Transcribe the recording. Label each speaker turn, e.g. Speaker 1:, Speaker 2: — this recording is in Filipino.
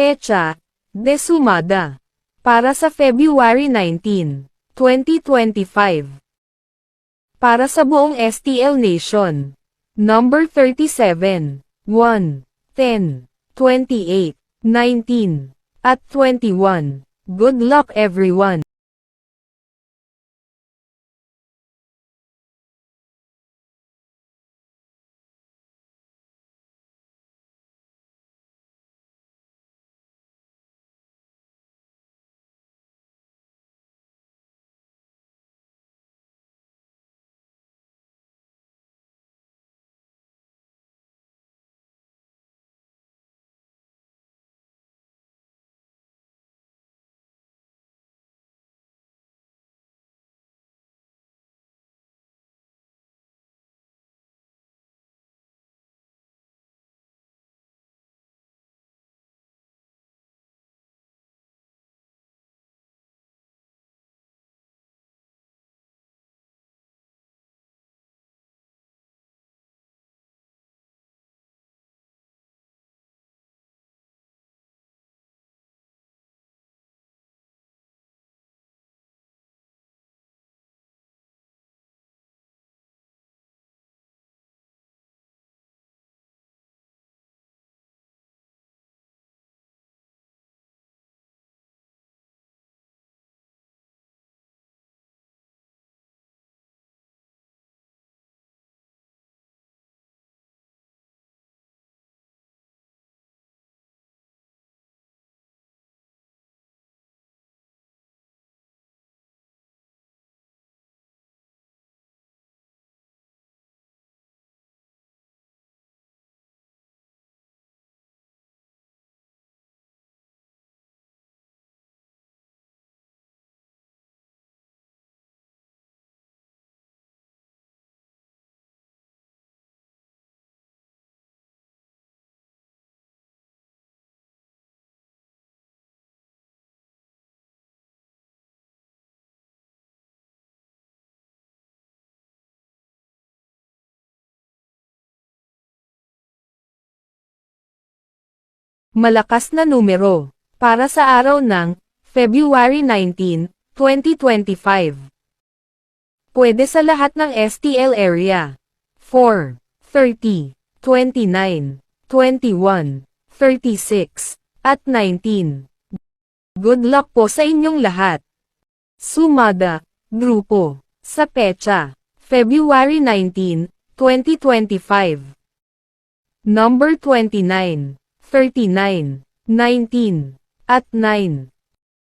Speaker 1: Pecha, de Sumada. Para sa February 19, 2025. Para sa buong STL Nation. Number 37, 1, 10, 28, 19, at 21. Good luck everyone. Malakas na numero. Para sa araw ng February 19, 2025. Pwede sa lahat ng STL area. 4, 30, 29, 21, 36, at 19. Good luck po sa inyong lahat. Sumada, Grupo, sa Pecha, February 19, 2025. Number 29, 39, 19, at 9.